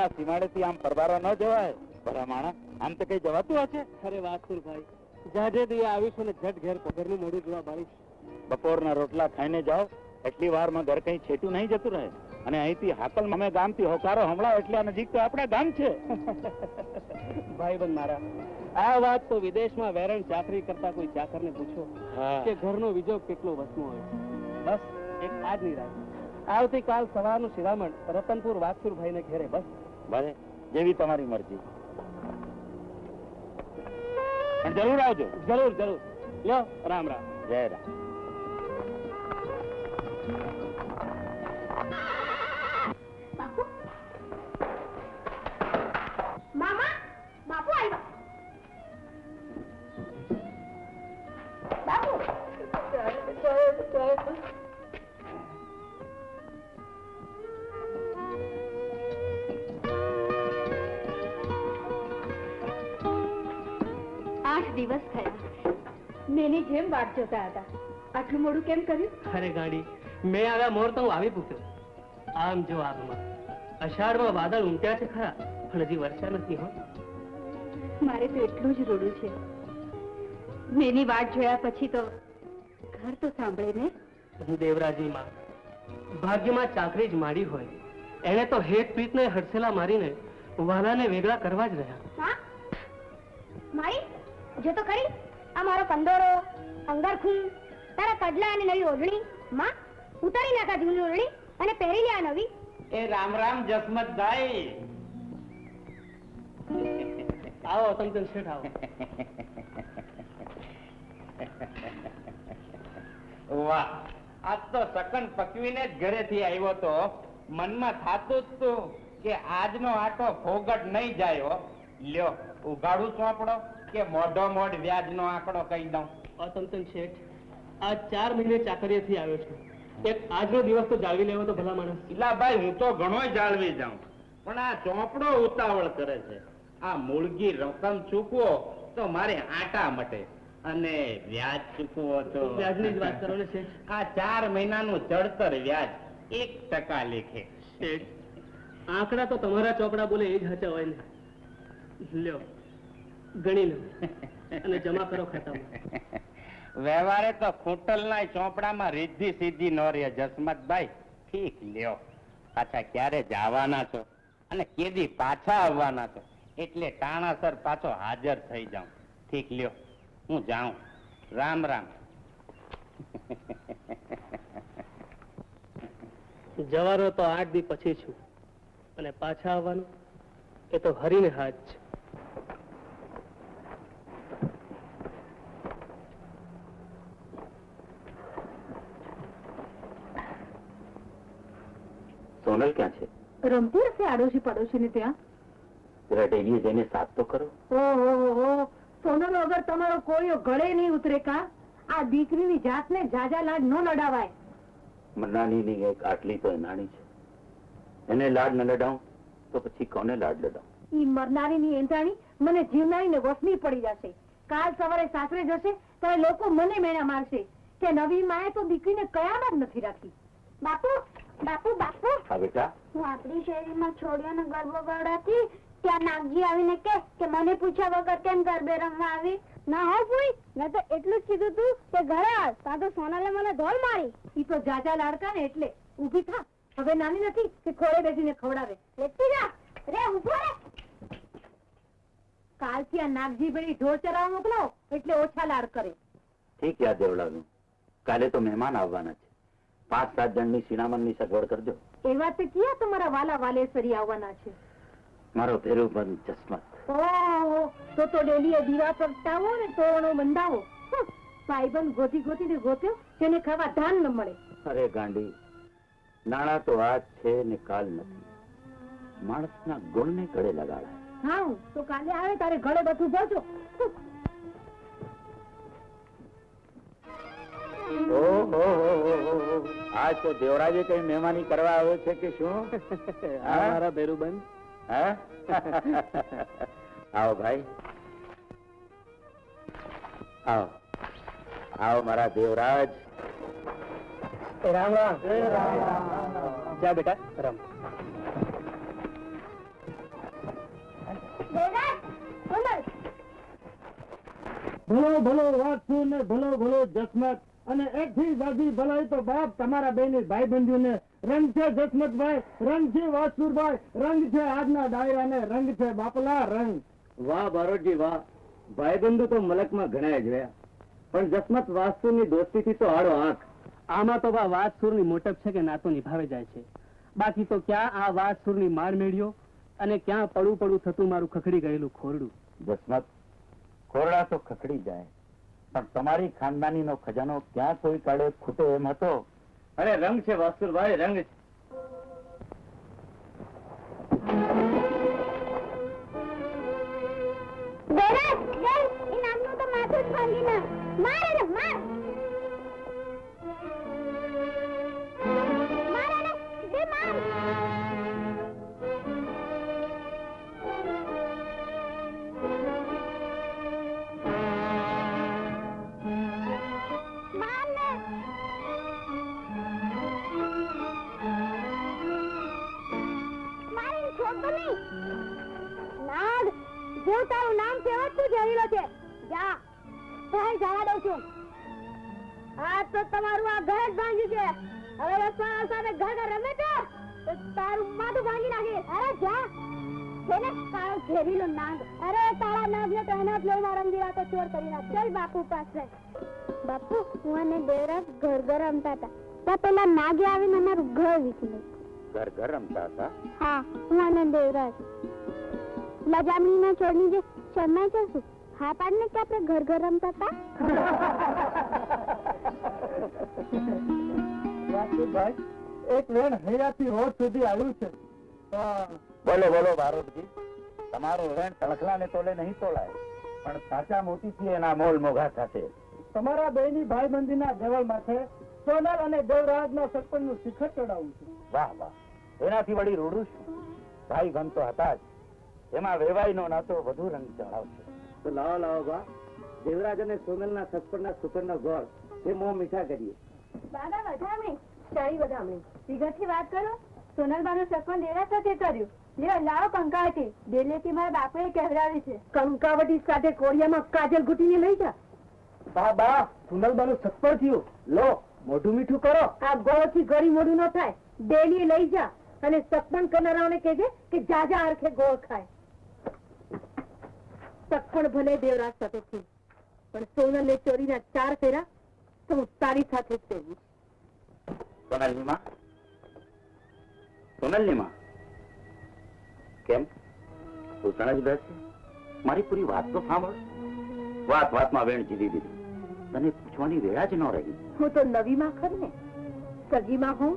ગામના સીમાડેથી આમ પરબારવા ન જવાય. ભલા માણસ આમ તો કઈ જવાતું હશે? અરે વાસુરભાઈ જાજે દી આવીશું ને ઝટ ઘેર પગરનું મોડું જોવા બાળીશ બપોરના રોટલા ખાઈને જાઓ. એટલી વારમાં ઘર કઈ છેટું નહીં જતું રહે. અને અહીંથી હાકલ અમે ગામથી હોકારો હમણાં એટલે આ નજીક તો આપણા ગામ છે. ભાઈબંધ મારા આ વાત તો વિદેશમાં વેરણ ચાકરી કરતા કોઈ ચાકરને પૂછો કે ઘરનો બીજો કેટલો વસમો હોય. બસ એક આજની રાત. આવતીકાલ સવારનું શિરામણ રતનપુર વાસુરભાઈને ઘેરે બસ. ભલે જેવી તમારી મરજી. પણ જરૂર આવજો. જરૂર જરૂર. લ્યો રામ રામ. જય રામ. આઠ દિવસ થયા. મેની જેમ વાટ જોતા હતા. આટલું મોડું કેમ કર્યું? અરે ગાડી મેં આવ્યા મોર તો હું આવી પૂક્યો આમ જો આગમાં. અષાઢમાં વાદળ ઉમટ્યા છે ખરા પણ હજી વર્ષા નથી હો. મારે તો એટલું જ રોડું છે. મેની વાટ જોયા પછી તો ઘર તો સાંભળે ને? હું દેવરાજી માં ભાગ્યમાં ચાકરી જ માડી હોય. એને તો હેત ને હડસેલા મારીને વાલાને વેગળા કરવા જ રહ્યા. મારી? જો તો ખરી. આ મારો પંદોરો અંગરખું તારા કડલા અને નવી ઓઢણી માં ઉતારી નાખા જૂની ઓઢણી અને પહેરી લે આ નવી. એ રામ રામ જસમતભાઈ આવો તમતમ શેઠ આવો. વાહ આજ તો સકન પકવીને જ ઘરેથી આવ્યો તો મનમાં થાતું જ તું કે આજનો આટો ફોગટ નહીં જાયો લ્યો ઉગાડું ચોપડો કે મોઢો મોઢ વ્યાજનો આંકડો કહી દઉં. અતંતન શેઠ આ ચાર મહિને ચાકરીએથી આવ્યો છું. એક આજનો દિવસ તો જાળવી લેવો તો ભલા માણસ. ઇલા ભાઈ હું તો ઘણો જાળવી જાઉં પણ આ ચોપડો ઉતાવળ કરે છે. આ મૂળગી રકમ ચૂકવો તો મારે આટા મટે અને વ્યાજ ચૂકવો તો વ્યાજની જ વાત કરો ને શેઠ. આ ચાર મહિનાનું ચડતર વ્યાજ એક ટકા લેખે. શેઠ આંકડા તો તમારા ચોપડા બોલે એ જ હચા હોય ને. લ્યો. ગણી લો. અને જમા કરો ખાતામાં વ્યવહારે તો ખૂંટલના ચોપડામાં રીધી સીધી નો રહે જસમતભાઈ. ઠીક લ્યો. પાછા ક્યારે જવાના છો? અને કેદી પાછા આવવાના છો? એટલે ટાણાસર પાછો હાજર થઈ જાઉં. ઠીક લ્યો. હું જાઉં. રામ રામ. જવાનો તો આઠ દી પછી છું. અને પાછા આવવાનું એ તો હરીને હાથ છે. સોનલ ક્યાં છે? રમતી હશે આડોશી પડોશી ને ત્યાં? જરા જઈને સાફ તો કરો. ઓહો સોનલ વગર તમારો કોઈ ગળે નહીં ઉતરે કા? આ દીકરીની જાતને જાજા લાડ ન લડાવાય મનાની એક આટલી તો નાની છે. એને લાડ ન લડાવું તો પછી કોને લાડ લડાવું? ઈ મરનારીની એંધાણી મને જીવનારીને વસની પડી જશે. કાલ સવારે સાસરે જશે ત્યારે લોકો મને મેણા મારશે. કે નવી માએ તો દીકરીને કયામાં જ નથી રાખી. બાપુ બાપુ બાપુ. હા બેટા. હું આપણી શેરીમાં છોડીઓને ગરબો ગવડાવતી ત્યાં નાગજી આવીને કે કે મને પૂછ્યા વગર કેમ ગરબે રમવા આવી? ના હો ભૂઈ મેં તો એટલું જ કીધું તું કે ઘરે આવ તા તો સોનાલે મને ઢોલ મારી. ઈ તો જાજા લાડકા ને એટલે. ઊભી થા. હવે નાની નથી કે ખોળે બેસીને ખવડાવે. લેતી જા. રે ઊભો રે. કાલથી આ નાગજી ભાઈ ઢોર ચરાવવા મોકલો એટલે ઓછા લાડ કરે. ઠીક યાદ દેવડાવ્યું કાલે તો મહેમાન આવવાના છે. પાંચ સાત જણની સિનામનની સગવડ કરજો. એવા તે ક્યાં તમારા વાલા વાલેશ્વરી આવવાના છે? મારો પેરુબંધ ચશ્મત ઓહો તો તો ડેલીએ દીવા પ્રગટાવો ને તોરણો બંધાવો હમ, ભાઈબંધ ગોતી ગોતીને ગોત્યો તેને ખાવા ધાન ન મળે. અરે ગાંડી નાણા તો આજ છે ને કાલ નથી. માણસના ગુણને ગળે લગાડાય હા તો કાલે આવે તારે ગળે બધું હમ. ઓહો આજ તો દેવરાજે કઈ મહેમાની કરવા આવ્યો છે કે શું? મારા બેરુબંધ હા? આવો ભાઈ. આવો. આવો મારા દેવરાજ. રામ રામ. જા બેટા રામ. દેવરાજ ભલો ભલો વાતસુ ને ભલો ભલો જસમત. અને એક થી બાજી ભલાઈ તો બાપ તમારા બે ની ભાઈ બંધુ ને રંગ છે જસમતભાઈ રંગ છે વાસુરભાઈ રંગ છે આજના ડાયરા ને રંગ છે બાપલા રંગ. વાહ બારોટજી વાહ ભાઈબંધુ તો મલકમાં ઘણા જોયા પણ જસમત વાસ્તુની દોસ્તીથી તો આડો આંખ. આમાં તો વાસુરની મોટપ છે કે નાતો નિભાવે જાય છે. બાકી તો ક્યાં આ વાસુરની માર મેળ્યો અને ક્યાં પડું પડું થતું મારું ખખડી ગયેલું ખોરડું? જસમત ખોરડા તો ખખડી જાય. પણ તમારી ખાનદાની નો ખજાનો ક્યાં કોઈ કાળે ખૂટે એમ હતો? અરે રંગ છે, વાસુરભાઈ, રંગ છે. માર છે ને તારો ઝેરીલો નાગ. અરે તાળા નાગ ને તો એના જ લઈ મારા દીવા તો ચોર કરી નાખ ચલ બાપુ પાસે. બાપુ હું અને દેવરાજ ઘર ઘર રમતા હતા. ત્યાં પેલા નાગે આવીને અમારું ઘર વીખી ઘર ઘર રમતા હતા? હા હું અને દેવરાજ લજામણીના છોડની જે શરમાઈ જશું હા પાડને કે આપણે ઘર ઘર રમતા હતા? વાસુભાઈ એક વેણ હૈયાથી રોડ સુધી આવ્યું છે. બોલો બોલો બારોટજી તમારું વેણ તણખલાને તોલે નહીં તોલાય પણ સાચા મોતીથી એના મોલ મોઘા થશે. તમારા બેની ભાઈબંધીના દેવળ માથે સોનલ અને દેવરાજના સરપંચનું શિખર ચડાવું છું. વાહ વાહ. એનાથી વળી રૂડું છું ભાઈ ગમ તો હતા જ. એમાં વેવાઈનો નાતો વધુ રંગ ચડાવશે. તો લાવો લાવો બા. દેવરાજ અને સોનલના સસપરના નો ગોળ. એ મોં મીઠા કરીએ. દાદા વધામણી સારી વધામણી વિગતથી વાત કરો. સોનલબાનું સપન દેરા સાથે કર્યું. લ્યો લાવો કંકાવટી દિલ્હીથી મારા બાપુએ કહેવડાવી છે. કંકાવટી સાથે કોરિયામાં કાજલ ઘૂટીને લઈ જા. બા બા સોનલબાનું સત્પર થયું. લો મોઢું મીઠું કરો. આ ગોળથી ગરી મોઢું ન થાય. ડેલી લઈ જા. અને સત્સંગ કરનારાઓને કહેજે કે જાજા આરખે ગોળ ખાય. સત્સંગ ભલે દેવરાજ સાથે થયું પણ સોનલે ચોરીના ચાર ફેરા તો હું તારી સાથે જ. સોનલની માં સોનલની માં કેમ? તું સણ જ બેસે? મારી પૂરી વાત તો સાંભળ. વાત વાતમાં વેણ જીતી દીધી. તને પૂછવાની વેળા જ ન રહી. હું તો નવીમાં ખર ને. સગીમાં હું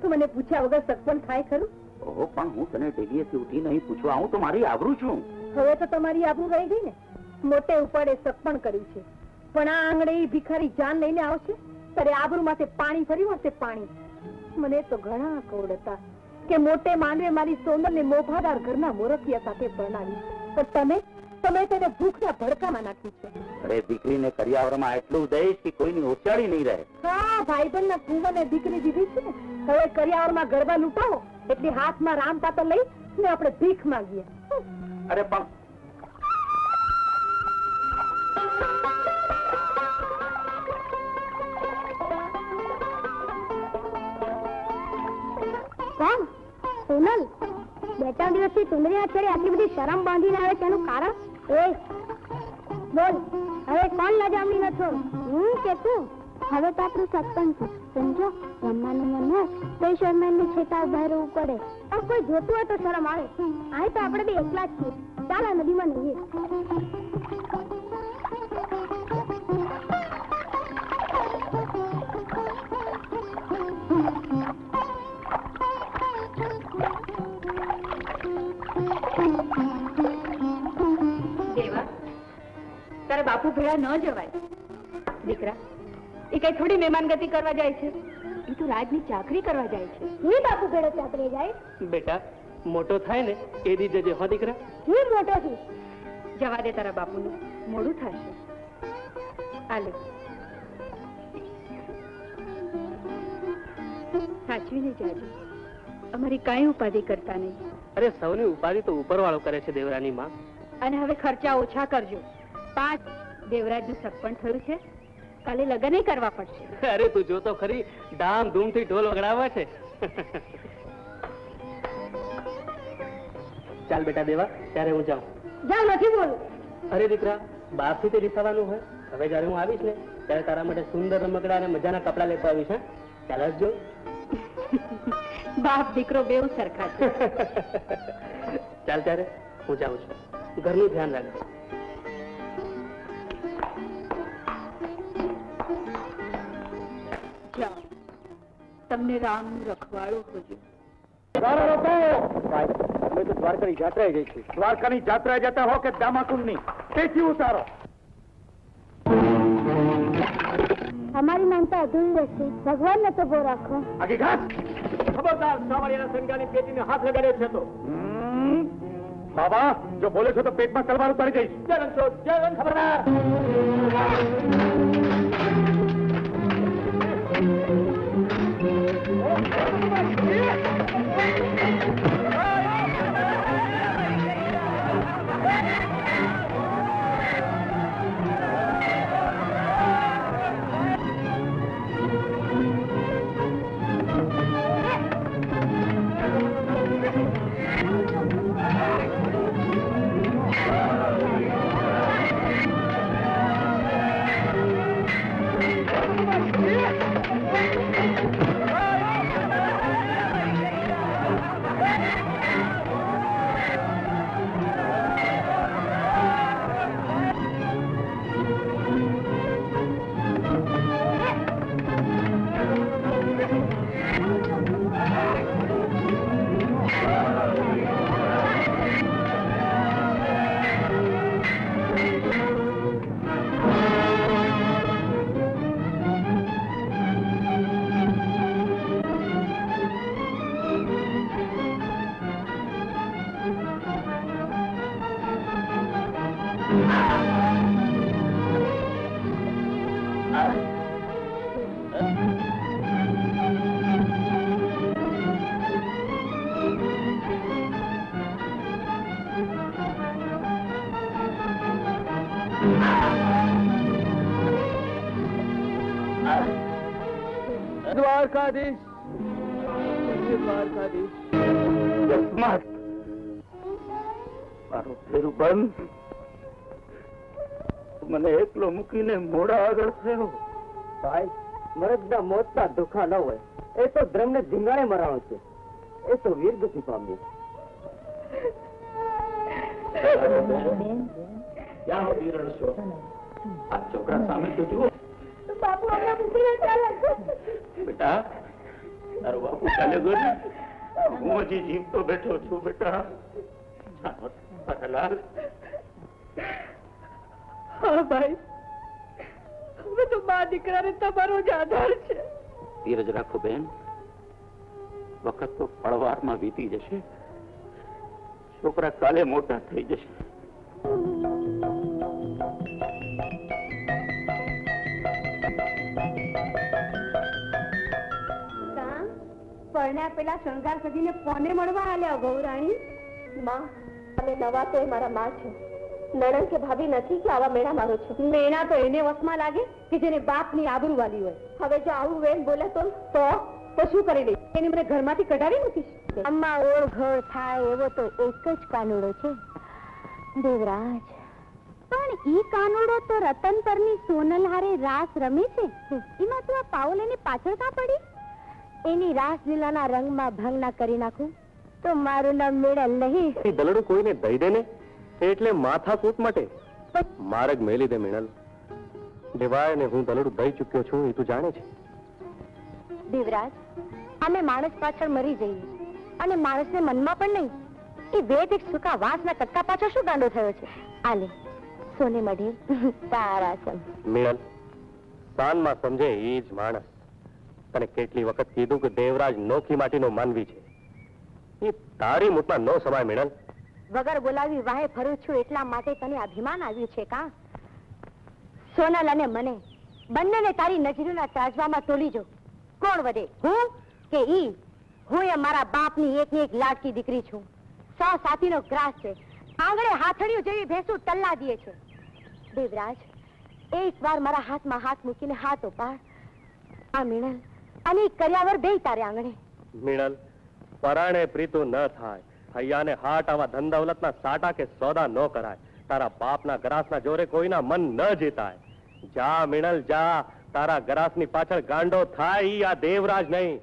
તો મને પૂછ્યા વગર સત્સંગ થાય ખરું? ઓહો પણ હું તને ડેલીએથી ઉઠી નહીં પૂછવા આવું તો મારી આબરૂ છું. હવે તો તમારી આબરૂ રહી ગઈ ને. મોટે ઉપાડે સગપણ કર્યું છે. પણ આ આંગણે ભિખારી જાન લઈને આવશે? ત્યારે આબરૂ માથે પાણી ફર્યું હશે પાણી? મને તો ઘણા કોડ હતા કે મોટે માંડવે મારી સોનલને મોભાદાર ઘરના મોરખિયા સાથે પરણાવી પણ તમે તમે તેને ભૂખના ભડકામાં નાખી છે. અરે દીકરીને કરિયાવરમાં એટલું દઈશ કે કોઈની ઓચાળી નહીં રહે? હા ભાઈબંધના કુંવરને દીકરી દીધી છે હવે કરિયાવરમાં ગરબા લૂંટાવો એટલે હાથમાં રામ પાતો લઈ ને આપણે ભીખ માંગીએ. અરે પણ સોનલ બે ત્રણ દિવસથી સુંદરી આચરે આટલી બધી શરમ બાંધીને આવે તેનું કારણ? એ, બોલ, હવે કોણ લજામણી નથી હું કે તું? હવે તો આપણું સત્સંગ છે. સમજો? રમવાનું મન ઊભા રહેવું પડે. આ કોઈ જોતું હોય તો શરમ આવે. આ તો આપણે બે એકલા જ છીએ. ચાલ નદીમાં નહીએ. તારા ભેળા ન જવાય. દીકરા એ કઈ થોડી મહેમાનગતિ કરવા જાય છે? એ તો રાજની ચાકરી કરવા જાય છે. હું બાપુ ભેળો ચાકરી જાય? બેટા મોટો થાય ને એ દી જજે હો દીકરા? હું મોટો છું. જવા દે તારા બાપુનું. મોડું થશે. આલે સાચવીને જાજો. અમારી કાંઈ ઉપાધિ કરતા નહીં. અરે સૌની ઉપાધિ તો ઉપરવાળો કરે છે દેવરાની માં અને હવે ખર્ચા ઓછા કરજો. પાંચ દેવરાજનું સગપણ થયું છે? કાલે લગ્ન કરવા પડશે. અરે તું જોતો ખરી ધામ ધૂમથી ઢોલ વગડાવે છે. ચાલ બેટા દેવા ત્યારે હું જાઉં. જાઉં નથી બોલું. અરે દીકરા બહારથી તે રીસાવાનું હોય. હવે જયારે હું આવીશ ને ત્યારે તારા માટે સુંદર રમકડા અને મજાના કપડા લેતો આવીશ હા? ચાલ જો બાપ દીકરો બેવ સરખા છે. ચાલ ત્યારે હું જાઉં છું. ઘરનું ધ્યાન રાખજો. તમને રામનું રખવાળો હોજો અમે તો દ્વારકાની જાત્રાએ જઈ છે દ્વારકાની જાત્રાએ જતા હો કે દામાકુંડની તેથી ઉતારો. અમારી માનતા અધૂરી રહેશે ભગવાન ને તો બહુ રાખો. આગી ઘાસ! ખબરદાર સાવરિયાના સંગાની પેટીને હાથ લગાડ્યો છે તો. બાબા જો બોલે છો તો પેટમાં તલવાર ઉતારી જઈશ જય રણછોડ જય રણ ખબરદાર. Thank you. દ્વારકાધીશ. દ્વારકાધીશ. મારું ફેરું બંધ. મને એકલો મૂકીને મોડા આગળ થયો ભાઈ મરદના મોતના દુખા ન હોય. એ તો ધ્રમને ધીંગાણે મરાણો છે. એ તો વીરગતિ પામ્યો. ક્યાં આ છોકરા સામે તો જુઓ. બાપુ અમને મૂકીને ચાલે બેટા તારો બાપુ ચાલે ગયો હું હજી જીવતો બેઠો છું બેટા. લાલ. હા ભાઈ. હવે તો મા દીકરાને તમારો જ આધાર છે. ધીરજ રાખો બેન. વખત તો પળવારમાં વીતી જશે. છોકરા કાલે મોટા થઈ જશે. પરણ્યા પેલા શણગાર સજીને કોને મળવા આલ્યા ગૌરાણી? માં અમે નવા તો મારા માં છે. નણંદ કે ભાભી નથી કે આવા મેળા મારો છો? મેળા તો એને વસમાં લાગે કે જેને બાપની આબરૂ વાલી હોય. હવે જો આવું વેન બોલે તો? તો? તો શું કરી દઈશ એને મને ઘરમાંથી કઢાવી મૂકીશ. અમ્મા ઓળઘોળ થાય એવો તો એક જ કાનુડો છે. દેવરાજ પણ ઈ કાનુડો તો રતન પરની સોનલ હારે રાસ રમે છે. એમાં તું આ પાઉલ એને પાછળ કા પડી? એની રાસલીલાના રંગમાં ભંગ ના કરી નાખું? તો મારું નામ મેળલ નહીં એ દલડું કોઈને દઈ દે ને? એટલે માથા કૂટ માટે. મારગ મેલી દે મિણલ દેવાય ને હું દલડું દઈ ચૂક્યો છું એ તું જાણે છે. દેવરાજ અમે માણસ પાછળ મરી જઈએ. અને માણસને મનમાં પણ નહીં. એ વેદ એક સુકા વાંસના કટકા પાછળ શું ગાંડો થયો છે? આલે સોને મઢે તારા સમ મેળલ સાનમાં સમજે એ જ માણસ. તને કેટલી વખત કીધું કે દેવરાજ નોખી માટીનો માનવી છે? એ તારી મુઠમાં નો સમાય મિણલ વગર બોલાવી વાહે ફરું છું એટલા માટે તને અભિમાન આવ્યું છે કા? સોનલ અને મને, બંનેને તારી નજરોના ચાજવામાં તોલી જો કોણ વધે? હું? કે ઈ? હું એ મારા બાપની એકની એક લાડકી દીકરી છું. સો સાથીનો ગ્રાસ છે. આંગણે હાથડિયું જેવી ભેંસું તલ્લા દે છે. દેવરાજ, એક વાર મારા હાથમાં હાથ મૂકીને હાથ ઉપાડ આ મીણલ અને કર્યાવર બે તારે આંગણે. મિણલ, પરાણે પ્રીતું ન થાય. હૈયાને હાટ આવા ધન ના સાટા કે સોદા ન કરાય. તારા બાપના ગ્રાસના જોરે કોઈના મન ન જીતાય. જા મિણલ, જા. તારા ગ્રાસની પાછળ ગાંડો થાય આ દેવરાજ નહીં.